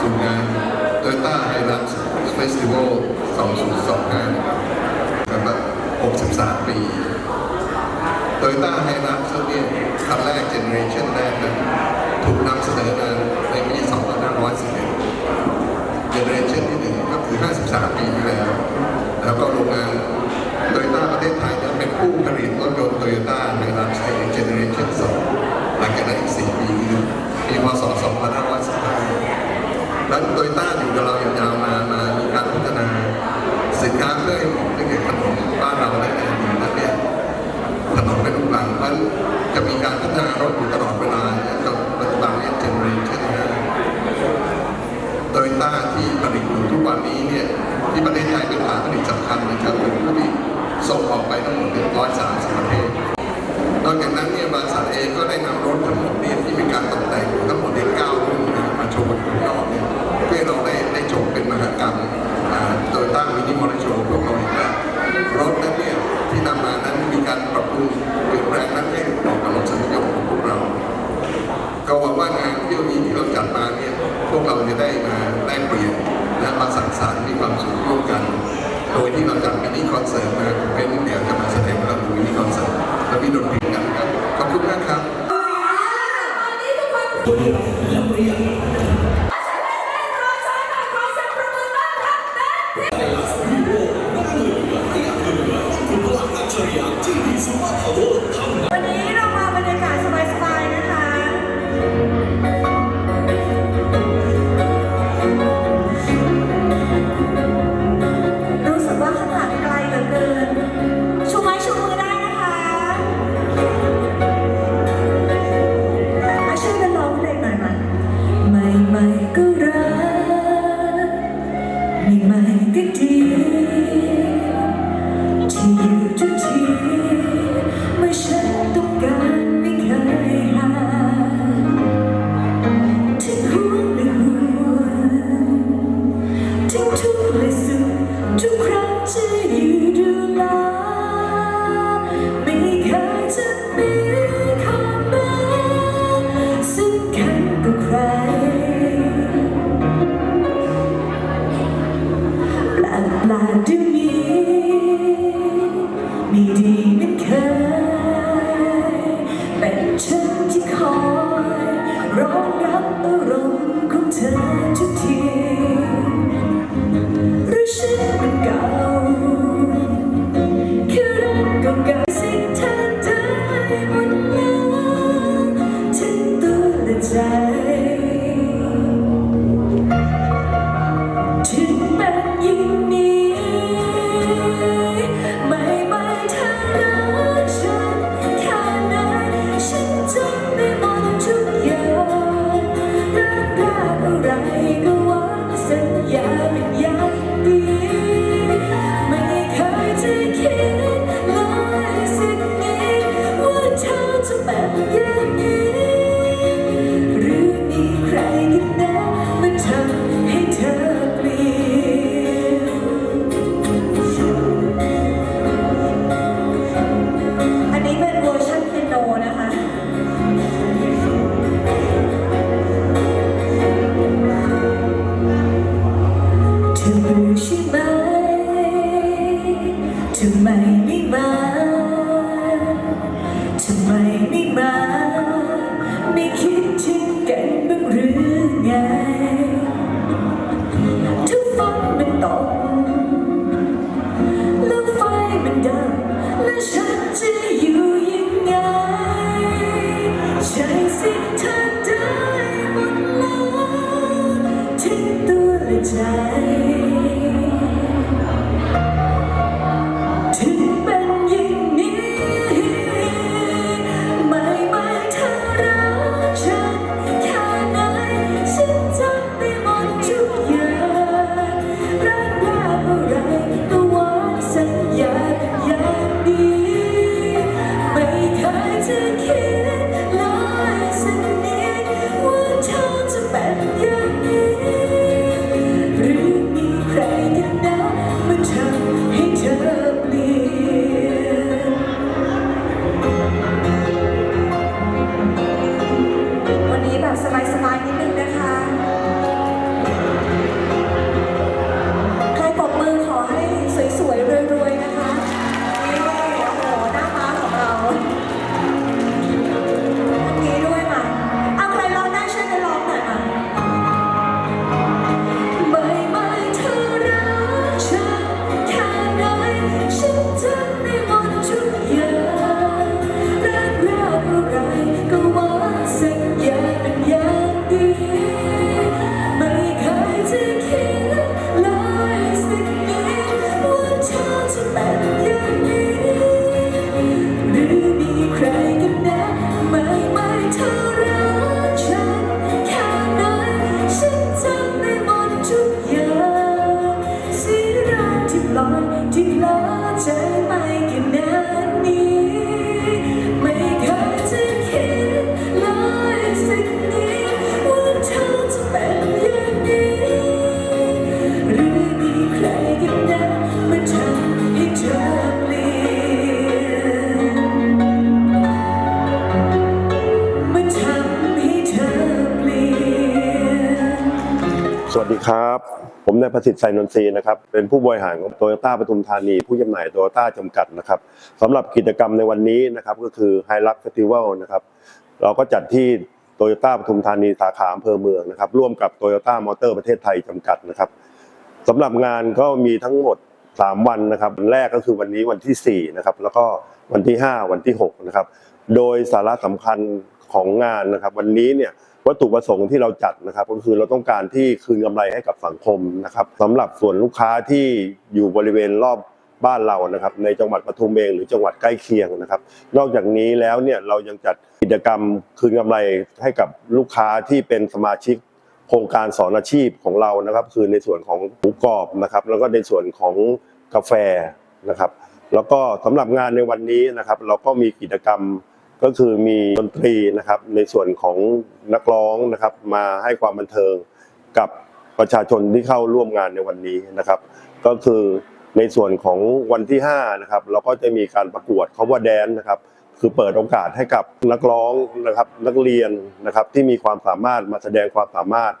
ทีมงานโตโยต้าไฮรักซ์เฟสติวัล2025กำหรับ 63 ปีโตโยต้าไฮรักซ์เนี่ยครั้งแรกเจเนอเรชันแรกนะถูกนำเสนอมาในปี2511เจเนอเรชันที่หนึ่งก็คือ 53 ปีที่แล้ว แล้วก็โรงงานโตโยต้าประเทศไทยจะเป็นผู้ผลิตรถยนต์โตโยต้าไฮรักซ์ในเจเนอเรชัน2องหลังจากนั้นอีก4ปีคือปีพศ2500 แล้วโตโยต้าอยู่กับเราอย่างยาวนานมามีการพัฒนาสินค้าเพื่อให้เหมาะกับขนมบ้านเราได้ในอดีตนั่นเนี่ยขนมเป็นลูกหลังเพราะจะมีการพัฒนารถอยู่ตลอดเวลาจนปัจจุบันเนี่ยเจเนอเรชั่นโตโยต้าที่ผลิตอยู่ทุกวันนี้เนี่ยที่ประเทศ 순간 하고 다음 날 turn to tears. ไมไม่มาทำไมไม่มา ไม่คิดถึงกันบ้างหรือไงถ้าฝนมันตกแล้วไฟมันดับและฉันจะอยู่ยังไง ใช่สิเธอได้หมดแล้วทิ้งตัวและใจ ดีครับ ผมนายประสิทธิ์ไซนนทรีนะครับ เป็นผู้บริหารของโตโยต้าปทุมธานี ผู้จำหน่ายโตโยต้าจำกัดนะครับสำหรับกิจกรรมในวันนี้นะครับก็คือไฮรักเฟสติวัลนะครับ เราก็จัดที่โตโยต้าปทุมธานีสาขาอำเภอเมืองนะครับ ร่วมกับโตโยต้ามอเตอร์ประเทศไทยจำกัดนะครับสำหรับงานก็มีทั้งหมด 3 วันนะครับวันแรกก็คือวันนี้วันที่4นะครับแล้วก็วันที่ 5 วันที่6นะครับโดยสาระสำคัญของงานนะครับ วันนี้เนี่ย วัตถุประสงค์ที่เราจัดนะครับก็คือเราต้องการที่คืนกำไรให้กับสังคมนะครับสำหรับส่วนลูกค้าที่อยู่บริเวณรอบบ้านเรานะครับ ในจังหวัดปทุมเองหรือจังหวัดใกล้เคียงนะครับ นอกจากนี้แล้วเนี่ยเรายังจัดกิจกรรมคืนกำไรให้กับลูกค้าที่เป็นสมาชิกโครงการสอนอาชีพของเรานะครับ คือในส่วนของหมูกรอบนะครับ แล้วก็ในส่วนของกาแฟนะครับ แล้วก็สำหรับงานในวันนี้นะครับ เราก็มีกิจกรรม ก็คือมีดนตรีนะครับในส่วนของนักร้องนะครับมาให้ความบันเทิงกับประชาชนที่เข้าร่วมงานในวันนี้นะครับ ก็คือในส่วนของวันที่5นะครับเราก็จะมีการประกวด cover dance นะครับ คือเปิดโอกาสให้กับนักร้องนะครับนักเรียนนะครับที่มีความสามารถมาแสดงความสามารถ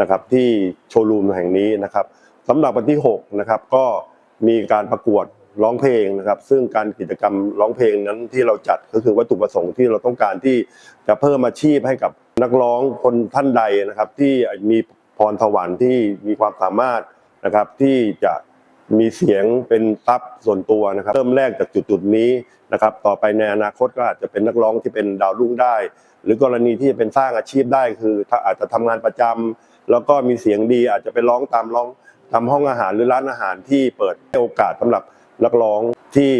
นะครับที่โชว์รูมแห่งนี้นะครับสำหรับวันที่6นะครับก็มีการประกวด ร้องเพลงนะครับ ซึ่งการกิจกรรมร้องเพลงนั้นที่เราจัดก็คือวัตถุประสงค์ที่เราต้องการที่จะเพิ่มอาชีพให้กับนักร้องคนท่านใดนะครับ ที่มีพรสวรรค์ที่มีความสามารถนะครับ ที่จะมีเสียงเป็นทรัพย์ส่วนตัวนะครับ เริ่มแรกจากจุดจุดนี้นะครับ ต่อไปในอนาคตก็อาจจะเป็นนักร้องที่เป็นดาวรุ่งได้ หรือกรณีที่จะเป็นสร้างอาชีพได้คือถ้าอาจจะทำงานประจำแล้วก็มีเสียงดีอาจจะไปร้องตามร้องทำห้องอาหารหรือร้านอาหารที่เปิดให้โอกาสสำหรับ นักร้องที่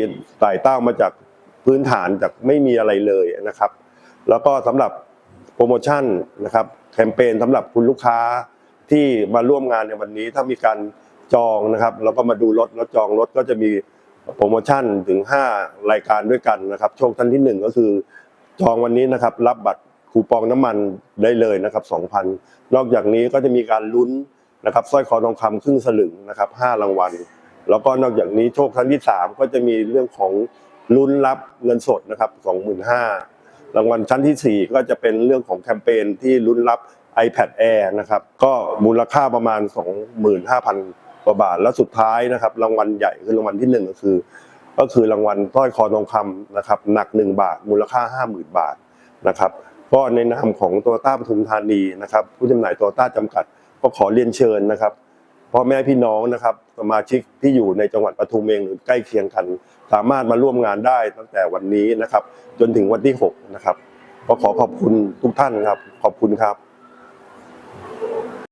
ไต่เต้ามาจากพื้นฐานจากไม่มีอะไรเลยนะครับ แล้วก็สำหรับโปรโมชั่นนะครับแคมเปญสำหรับคุณลูกค้าที่มาร่วมงานในวันนี้ถ้ามีการจองนะครับ แล้วก็มาดูรถแล้วจองรถก็จะมีโปรโมชั่นถึง 5 รายการด้วยกันนะครับ โชคท่านที่ 1 ก็คือจองวันนี้นะครับ รับบัตรคูปองน้ำมันได้เลยนะครับ 2,000 นอกจากนี้ก็จะมีการลุ้นนะครับสร้อยคอทองคำครึ่งสลึงนะครับ5รางวัล แล้วก็นอกจากนี้โชคท่านที่ 3 ก็จะมีเรื่องของลุ้นรับเงินสดนะครับ25,000รางวัลชั้นที่ 4 ก็จะเป็นเรื่องของแคมเปญที่ลุ้นรับ iPad Air นะครับก็มูลค่าประมาณ 25,000กว่าบาทแล้วสุดท้ายนะครับรางวัลใหญ่คือรางวัลที่ 1 ก็คือ ก็คือรางวัลสร้อยคอทองคำนะครับหนัก 1 บาท มูลค่า 50,000 บาทนะครับก็ในนามของโตต้าปทุมธานีนะครับผู้จำหน่ายโตต้าจำกัด ก็ขอเรียนเชิญนะครับ พ่อแม่พี่น้องนะครับ สมาชิกที่อยู่ในจังหวัดปทุมเองหรือใกล้เคียงกัน สามารถมาร่วมงานได้ตั้งแต่วันนี้นะครับ จนถึงวันที่6นะครับก็ขอขอบคุณทุกท่านครับ ขอบคุณครับ